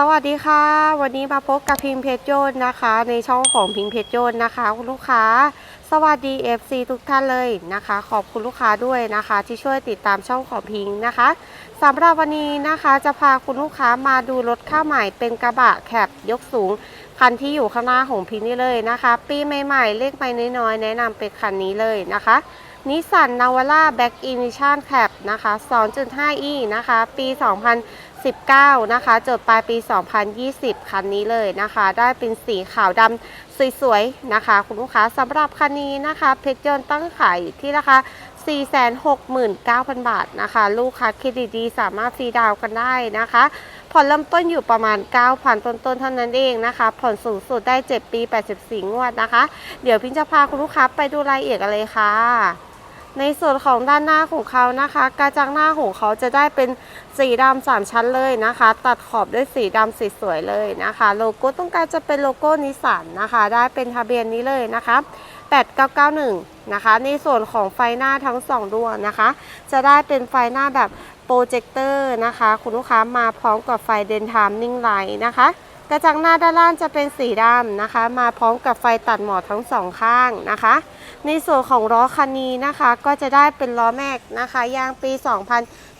สวัสดีค่ะ วันนี้มาพบกับพิมเพชรโยนนะคะ ในช่องของพิมเพชรโยนนะคะคุณลูกค้า สวัสดี FC ทุกท่านเลยนะคะ ขอบคุณลูกค้าด้วยนะคะ ที่ช่วยติดตามช่องของพิงนะคะสำหรับวันนี้นะคะจะพาคุณลูกค้ามาดูรถข้าวใหม่เป็นกระบะแคบยกสูง คันที่อยู่ข้างหน้าของพิงนี่เลยนะคะ ปีใหม่ๆ เลขไม่น้อยๆ แนะนำเป็นคันนี้เลยนะคะนิสสันนาวาร่าแบ็กอินิชันแคปนะคะ 2.5e นะคะ ปี 2019 นะคะ จดปลายปี 2020 คันนี้เลยนะคะ ได้เป็นสีขาวดำสวยๆนะคะ คุณลูกค้าสำหรับคันนี้นะคะ เพชรยนต์ตั้งขายอยู่ที่ราคา469,000 บาทนะคะ ลูกค้าเครดิตดีสามารถฟรีดาวกันได้นะคะผ่อนเริ่มต้นอยู่ประมาณ 9,000 ต้นๆเท่านั้นเองนะคะ ผ่อนสูงสุดได้ 7 ปี 84 งวดนะคะ เดี๋ยวพิงจะพาคุณลูกค้าไปดูรายละเอียดกันเลยค่ะ ในส่วนของด้านหน้าของเขานะคะ กระจังหน้าของเขาจะได้เป็นสีดำสามชั้นเลยนะคะ ตัดขอบด้วยสีดำสีสวยเลยนะคะ โลโก้ต้องการจะเป็นโลโก้นิสสันนะคะ ได้เป็นทะเบียนนี้เลยนะคะ 8991 นะคะ ในส่วนของไฟหน้าทั้ง 2 ดวงนะคะ จะได้เป็นไฟหน้าแบบโปรเจคเตอร์นะคะ คุณลูกค้ามาพร้อมกับไฟเดนทามนิ่งไลท์นะคะ กระจังหน้าด้านล่างจะเป็นสีดำนะคะ มาพร้อมกับไฟตัดหมอกทั้งสองข้างนะคะ ในส่วนของล้อคันนี้นะคะ ก็จะได้เป็นล้อแม็กนะคะ ยางปี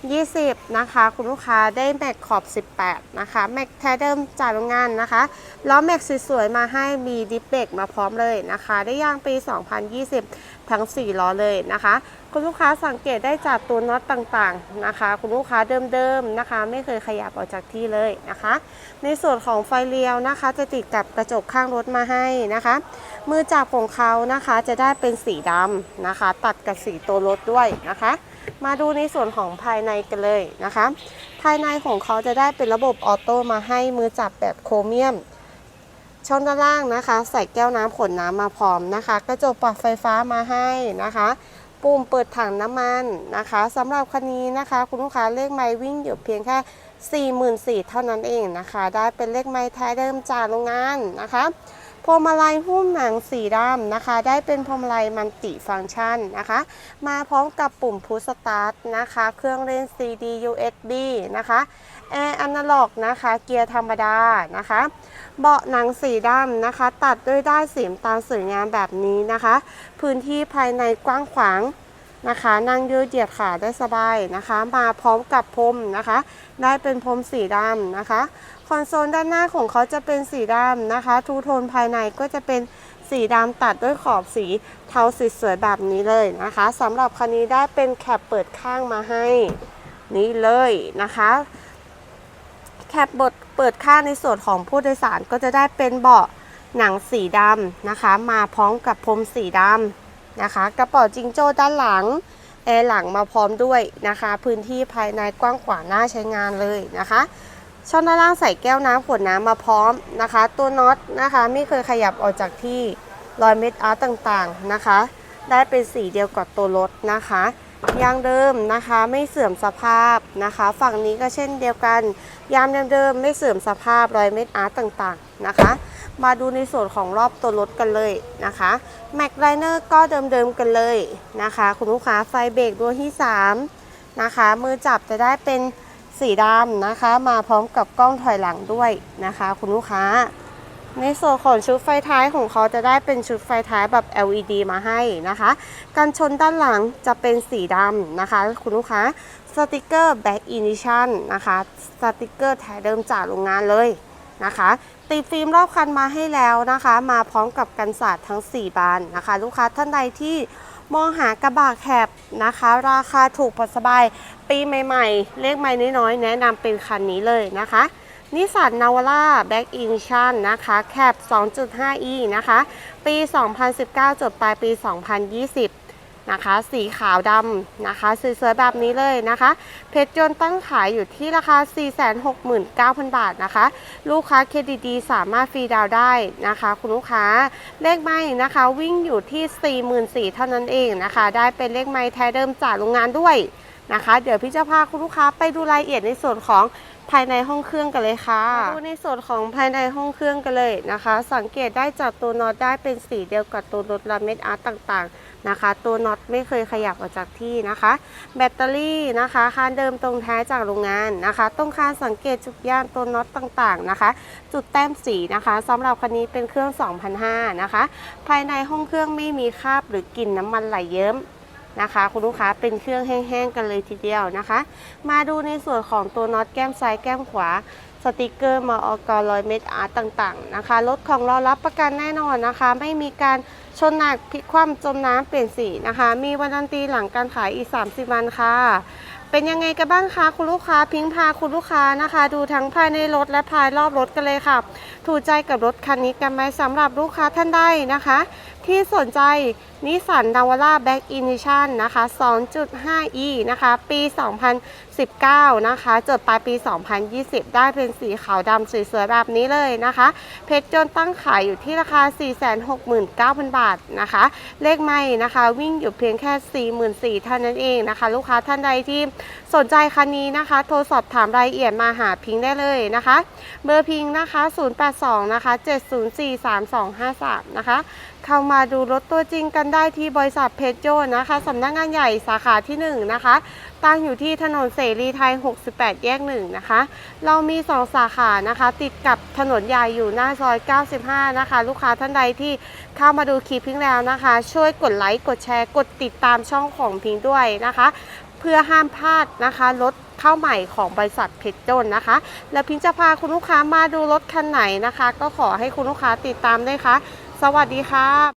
20 นะคะ คุณลูกค้าได้แม็กขอบ 18 นะคะ แม็กแท้เดิมจากโรงงานนะคะล้อแม็กสวยๆ มาให้มีดิฟเบรกมาพร้อมเลยนะคะ ได้ยางปี 2020 ทั้ง 4 ล้อเลยนะคะ คุณลูกค้าสังเกตได้จากตัวน็อตต่างๆนะคะ คุณลูกค้าเดิมๆนะคะ ไม่เคยขยับออกจากที่เลยนะคะ ในส่วนของไฟเลี้ยวนะคะ จะติดกับกระจกข้างรถมาให้นะคะ มือจับของเขานะคะจะได้เป็นสีดำนะคะ ตัดกับสีตัวรถด้วยนะคะมาดูในส่วนของภายในกันเลยนะคะ ภายในของเขาจะได้เป็นระบบออโต้มาให้มือจับแบบโครเมียมช่องด้านล่างนะคะ ใส่แก้วน้ำขนน้ำมาพร้อมนะคะ กระจกปรับไฟฟ้ามาให้นะคะ ปุ่มเปิดถังน้ำมันนะคะสำหรับคันนี้นะคะ คุณลูกค้าเลขไม้วิ่งอยู่เพียงแค่ 44,000เท่านั้นเองนะคะ ได้เป็นเลขไม้แท้เดิมจากโรงงานนะคะ พวงมาลัยหุ้มหนังสีดำนะคะ ได้เป็นพวงมาลัยมัลติฟังก์ชันนะคะ มาพร้อมกับปุ่มพุชสตาร์ทนะคะ เครื่องเล่น CD USB นะคะแอร์อนาล็อกนะคะ เกียร์ธรรมดานะคะ เบาะหนังสีดำนะคะ ตัดด้วยด้ายสีน้ำตาลสวยงามแบบนี้นะคะ พื้นที่ภายในกว้างขวาง นะคะ นั่งยืดเหยียดขาได้สบายนะคะ มาพร้อมกับพรมนะคะ ได้เป็นพรมสีดำนะคะ คอนโซลด้านหน้าของเขาจะเป็นสีดำนะคะ ทูโทนภายในก็จะเป็นสีดำตัดด้วยขอบสีเทาสีสวยแบบนี้เลยนะคะสำหรับคันนี้ได้เป็นแคปเปิดข้างมาให้นี่เลยนะคะแคปบดเปิดข้างในส่วนของผู้โดยสารก็จะได้เป็นเบาะหนังสีดำนะคะ มาพร้อมกับพรมสีดำ นะคะ กระเป๋าจิงโจ้ด้านหลังแอร์หลังมาพร้อมด้วยนะคะ พื้นที่ภายในกว้างขวางน่าใช้งานเลยนะคะ ช่องด้านล่างใส่แก้วน้ำขวดน้ำมาพร้อมนะคะ ตัวน็อตนะคะไม่เคยขยับออกจากที่รอยเม็ดอาร์ตต่างๆนะคะ ได้เป็นสีเดียวกับตัวรถนะคะ ยางเดิมนะคะไม่เสื่อมสภาพนะคะ ฝั่งนี้ก็เช่นเดียวกัน ยามเดิมๆไม่เสื่อมสภาพรอยเม็ดอาร์ตต่างๆนะคะ มาดูในส่วนของรอบตัวรถกันเลยนะคะแม็กไลเนอร์ก็เดิมๆกันเลยนะคะ คุณลูกค้าไฟเบรกดวงที่ 3 นะคะ มือจับจะได้เป็นสีดำนะคะ มาพร้อมกับกล้องถอยหลังด้วยนะคะ คุณลูกค้า ในส่วนของชุดไฟท้ายของเขาจะได้เป็นชุดไฟท้ายแบบ LED มาให้นะคะ กันชนด้านหลังจะเป็นสีดำนะคะ คุณลูกค้าสติกเกอร์ Back Edition นะคะสติกเกอร์แท้เดิมจากโรงงานเลยนะคะติดฟิล์มรอบคันมาให้แล้วนะคะ มาพร้อมกับกันสาดทั้ง 4 บานนะคะ ลูกค้าท่านใดที่มองหากระบะแคบนะคะ ราคาถูกพอสบาย ปีใหม่ ๆ เลขไม่น้อยๆ แนะนำเป็นคันนี้เลยนะคะ นิสสันนาวาร่าแบ็กอินชันนะคะแคบ 2.5e นะคะ ปี 2019จบปลายปี 2020 นะคะ สีขาวดำนะคะสวยๆแบบนี้เลยนะคะ เพชรยนต์ตั้งขายอยู่ที่ราคา 469,000 บาทนะคะ ลูกค้าเครดิตดีสามารถฟรีดาวได้นะคะ คุณลูกค้าเลขไม้นะคะวิ่งอยู่ที่ 44,000เท่านั้นเองนะคะ ได้เป็นเลขไม้แท้เดิมจากโรงงานด้วย นะคะ เดี๋ยวพี่จะพาคุณลูกค้าไปดูรายละเอียดในส่วนของภายในห้องเครื่องกันเลยค่ะดูในส่วนของภายในห้องเครื่องกันเลยนะคะ สังเกตได้จากตัวน็อตได้เป็นสีเดียวกับตัวรถลาเม็ดอาร์ตต่างๆนะคะ ตัวน็อตไม่เคยขยับออกจากที่นะคะ แบตเตอรี่นะคะคานเดิมตรงแท้จากโรงงานนะคะตรงคานสังเกตจุดย่านตัวน็อตต่างๆนะคะ จุดแต้มสีนะคะสำหรับคันนี้เป็นเครื่อง 2005นะคะ ภายในห้องเครื่องไม่มีคราบหรือกลิ่นน้ำมันไหลเยิ้ม นะคะ คุณลูกค้าเป็นเครื่องแห้งๆกันเลยทีเดียวนะคะ มาดูในส่วนของตัวน็อตแก้มซ้ายแก้มขวาสติกเกอร์มาอกรอยเม็ดอาร์ตต่างๆนะคะรถของเรารับประกันแน่นอนนะคะ ไม่มีการชนหนักพลิกคว่ำจมน้ำเปลี่ยนสีนะคะ มีวันดันตีหลังการขายอีก 30 วันค่ะ เป็นยังไงกันบ้างคะคุณลูกค้าพิงพาคุณลูกค้านะคะ ดูทั้งภายในรถและภายรอบรถกันเลยค่ะ ถูกใจกับรถคันนี้กันไหมสำหรับลูกค้าท่านใดนะคะ ที่สนใจนิสสันนาวาร่าแบ็กอินิชันนะคะ 2.5e นะคะ ปี 2019 นะคะ จดปลายปี 2020 ได้เป็นสีขาวดำสวยๆแบบนี้เลยนะคะ เพชรจนตั้งขายอยู่ที่ราคา 469,000 บาทนะคะ เลขไม่นะคะ วิ่งอยู่เพียงแค่ 44,000เท่านั้นเองนะคะ ลูกค้าท่านใดที่สนใจคันนี้นะคะ โทรสอบถามรายละเอียดมาหาพิงค์ได้เลยนะคะ เบอร์พิงค์นะคะ 082 นะคะ 7043253 นะคะ เข้ามาดูรถตัวจริงกันได้ที่บริษัทเพชรโจนะคะสำนักงงานใหญ่สาขาที่ 1 นะคะ ตั้งอยู่ที่ถนนเสรีไทย 68 แยก 1 นะคะ เรามี 2 สาขานะคะ ติดกับถนนใหญ่อยู่หน้าซอย 95 นะคะ ลูกค้าท่านใดที่เข้ามาดูคลิปพิงแล้วนะคะ ช่วยกดไลค์กดแชร์กดติดตามช่องของพิงด้วยนะคะ เพื่อห้ามพลาดนะคะรถเข้าใหม่ของบริษัทเพชรโจนนะคะ แล้วพิงจะพาคุณลูกค้ามาดูรถคันไหนนะคะ ก็ขอให้คุณลูกค้าติดตามด้วยค่ะ สวัสดีค่ะ